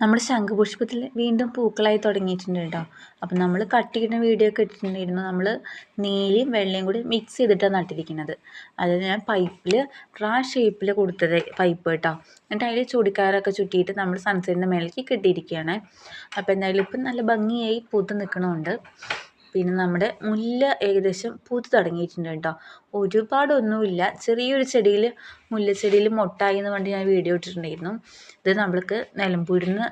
നമ്മുടെ ശംഖുപുഷ്പത്തിൽ വീണ്ടും പൂക്കളായി തുടങ്ങിയിട്ടുണ്ട് കേട്ടോ അപ്പം നമ്മൾ കട്ടിയിടുന്ന വീഡിയോ ഒക്കെ ഇട്ടിട്ടുണ്ടായിരുന്നു. നമ്മൾ നീലയും വെള്ളയും കൂടി മിക്സ് ചെയ്തിട്ടാണ് നട്ടിരിക്കുന്നത്. അത് ഞാൻ പൈപ്പിൽ റാ ഷേപ്പിൽ കൊടുത്തത് പൈപ്പ് കേട്ടോ. എന്നിട്ട് അതിൽ ചുടിക്കാരൊക്കെ ചുറ്റിയിട്ട് നമ്മൾ സൺസെറ്റിന്റെ മേലേക്ക് കെട്ടിയിരിക്കുകയാണ്. അപ്പോൾ എന്തായാലും ഇപ്പം നല്ല ഭംഗിയായി പൂത്ത് നിൽക്കണമുണ്ട്. പിന്നെ നമ്മുടെ മുല്ല ഏകദേശം പൂത്ത് തുടങ്ങിയിട്ടുണ്ട് കേട്ടോ. ഒരുപാടൊന്നുമില്ല. ചെറിയൊരു ചെടിയിൽ മുല്ലച്ചെടിയിൽ മൊട്ടായി എന്ന് പറഞ്ഞിട്ട് ഞാൻ വീഡിയോ ഇട്ടിട്ടുണ്ടായിരുന്നു. ഇത് നമ്മൾക്ക് നിലമ്പൂരിൽ നിന്ന്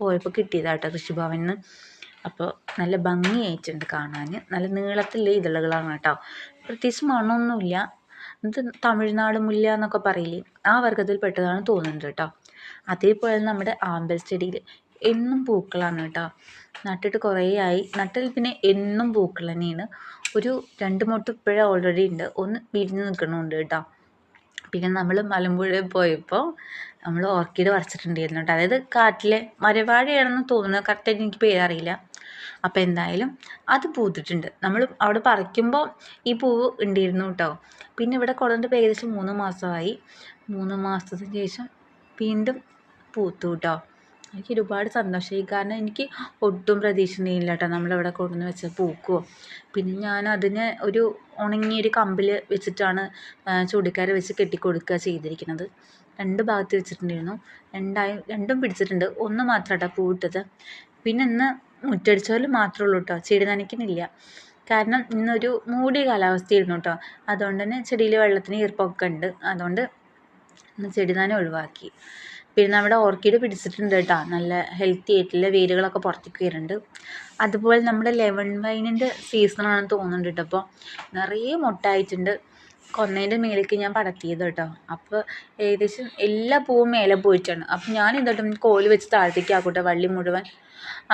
പോയപ്പോൾ കിട്ടിയതാണ് കേട്ടോ കൃഷിഭവനിൽ നിന്ന് അപ്പോൾ നല്ല ഭംഗിയായിട്ടുണ്ട് കാണാൻ. നല്ല നീളത്തിലുള്ള ഇതളുകളാണ് കേട്ടോ. പ്രത്യേകിച്ച് മണമൊന്നുമില്ല. ഇത് തമിഴ്നാട് മുല്ല എന്നൊക്കെ പറയില്ലേ? ആ വർഗത്തിൽ പെട്ടതാണ് തോന്നുന്നുണ്ട് കേട്ടോ. അതേപോലെ നമ്മുടെ ആമ്പൽ ചെടിയിൽ എന്നും പൂക്കളാണ് കേട്ടോ. നട്ടിട്ട് കുറേ ആയി. നട്ടിൽ പിന്നെ എന്നും പൂക്കൾ തന്നെയാണ്. ഒരു രണ്ട് മൊട്ട് ഇപ്പോഴേ ഓൾറെഡി ഉണ്ട്. ഒന്ന് വിരിഞ്ഞ് നിൽക്കണമുണ്ട് കേട്ടോ. പിന്നെ നമ്മൾ മലമ്പുഴ പോയപ്പോൾ നമ്മൾ ഓർക്കിഡ് വരച്ചിട്ടുണ്ടായിരുന്നു കേട്ടോ. അതായത് കാട്ടിലെ മരവാഴയാണെന്ന് തോന്നുന്നു. കറക്റ്റായിട്ട് എനിക്ക് പേരറിയില്ല. അപ്പോൾ എന്തായാലും അത് പൂത്തിട്ടുണ്ട്. നമ്മൾ അവിടെ പറിക്കുമ്പോൾ ഈ പൂവ് ഉണ്ടായിരുന്നു കേട്ടോ. പിന്നെ ഇവിടെ കൊണ്ടുവന്നിട്ട് ഏകദേശം മൂന്ന് മാസമായി. മൂന്ന് മാസത്തിന് ശേഷം വീണ്ടും പൂത്തു കേട്ടോ. എനിക്ക് ഒരുപാട് സന്തോഷമായി. കാരണം എനിക്ക് ഒട്ടും പ്രതീക്ഷ ഉണ്ടായില്ല കേട്ടോ നമ്മളിവിടെ കൊണ്ടുവന്ന് വെച്ച പൂക്കുമോ പിന്നെ ഞാൻ അതിനെ ഒരു ഉണങ്ങിയൊരു കമ്പിൽ വെച്ചിട്ടാണ് ചൂടിക്കാരെ വെച്ച് കെട്ടിക്കൊടുക്കുക ചെയ്തിരിക്കുന്നത്. രണ്ട് ഭാഗത്ത് വെച്ചിട്ടുണ്ടായിരുന്നു. രണ്ടായും രണ്ടും പിടിച്ചിട്ടുണ്ട്. ഒന്ന് മാത്രം കേട്ടോ പൂവിട്ടത് പിന്നെ ഇന്ന് മുറ്റടിച്ചോൽ മാത്രമേ ഉള്ളൂ കേട്ടോ. ചെടി നനയ്ക്കുന്നില്ല. കാരണം ഇന്നൊരു മൂടിയ കാലാവസ്ഥയായിരുന്നു കേട്ടോ. അതുകൊണ്ട് തന്നെ ചെടിയിൽ വെള്ളത്തിന് ഈർപ്പമൊക്കെ ഉണ്ട്. അതുകൊണ്ട് ചെടി നന ഒഴിവാക്കി. പിന്നെ നമ്മുടെ ഓർക്കിഡ് പിടിച്ചിട്ടുണ്ട് കേട്ടോ. നല്ല ഹെൽത്തി ആയിട്ടുള്ള വേരുകളൊക്കെ പുറത്തേക്ക് വരുന്നുണ്ട്. അതുപോലെ നമ്മുടെ ലെമൺ വൈനിന്റെ സീസണാണെന്ന് തോന്നുന്നുണ്ട് കേട്ടോ. അപ്പോൾ നിറയെ മുട്ടായിട്ടുണ്ട്. കൊന്നേന്റെ മേലേക്ക് ഞാൻ പടത്തിയത് കേട്ടോ. അപ്പോൾ ഏകദേശം എല്ലാ പൂവും മേലെ പോയിട്ടാണ്. അപ്പം ഞാൻ എന്തായിട്ടും കോൽ വെച്ച് താഴത്തേക്ക് ആക്കൂട്ടോ വള്ളി മുഴുവൻ.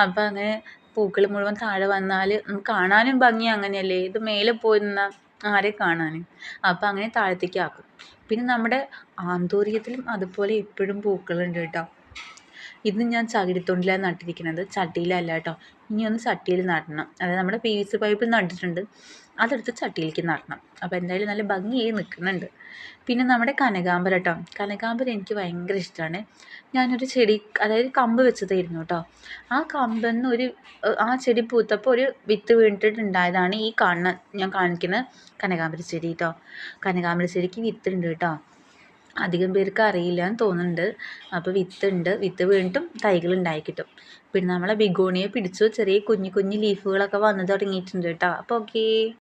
അപ്പോൾ അങ്ങനെ പൂക്കൾ മുഴുവൻ താഴെ വന്നാൽ കാണാനും ഭംഗി അങ്ങനെയല്ലേ? ഇത് മേലെ പോയി നിന്നാൽ ആരെ കാണാനും. അപ്പോൾ അങ്ങനെ താഴത്തേക്ക് ആക്കും. പിന്നെ നമ്മുടെ ആന്തൂരിയത്തിലും അതുപോലെ ഇപ്പോഴും പൂക്കളുണ്ട് കേട്ടോ. ഇന്ന് ഞാൻ ചകിരിത്തൊണ്ടിലാണ് നട്ടിരിക്കുന്നത്. ചട്ടിയിലല്ല കേട്ടോ. ഇനി ഒന്ന് ചട്ടിയിൽ നടണം. അതായത് നമ്മുടെ പി വി സി പൈപ്പിൽ നട്ടിട്ടുണ്ട്. അതെടുത്ത് ചട്ടിയിലേക്ക് നടണം. അപ്പോൾ എന്തായാലും നല്ല ഭംഗിയായി നിൽക്കുന്നുണ്ട്. പിന്നെ നമ്മുടെ കനകാമ്പരം കേട്ടോ. കനകാമ്പരം എനിക്ക് ഭയങ്കര ഇഷ്ടമാണ്. ഞാനൊരു ചെടി അതായത് കമ്പ് വെച്ചതായിരുന്നു കേട്ടോ. ആ കമ്പിൽ നിന്ന് ഒരു ആ ചെടി പൂത്തപ്പോൾ ഒരു വിത്ത് വീണിട്ടുണ്ടായതാണ് ഈ കാണുന്ന ഞാൻ കാണിക്കുന്ന കനകാമ്പര ചെടി കേട്ടോ. കനകാമ്പര ചെടിക്ക് വിത്തുണ്ട് കേട്ടോ. അധികം പേർക്ക് അറിയില്ല എന്ന് തോന്നുന്നുണ്ട് അപ്പോൾ വിത്തുണ്ട് വിത്ത് വീണിട്ടും തൈകൾ ഉണ്ടായി കിട്ടും. പിന്നെ നമ്മളെ ബിഗോണിയെ പിടിച്ചു. ചെറിയ കുഞ്ഞു കുഞ്ഞു ലീഫുകളൊക്കെ വന്നു തുടങ്ങിയിട്ടുണ്ട് കേട്ടോ. അപ്പോൾ ഓക്കേ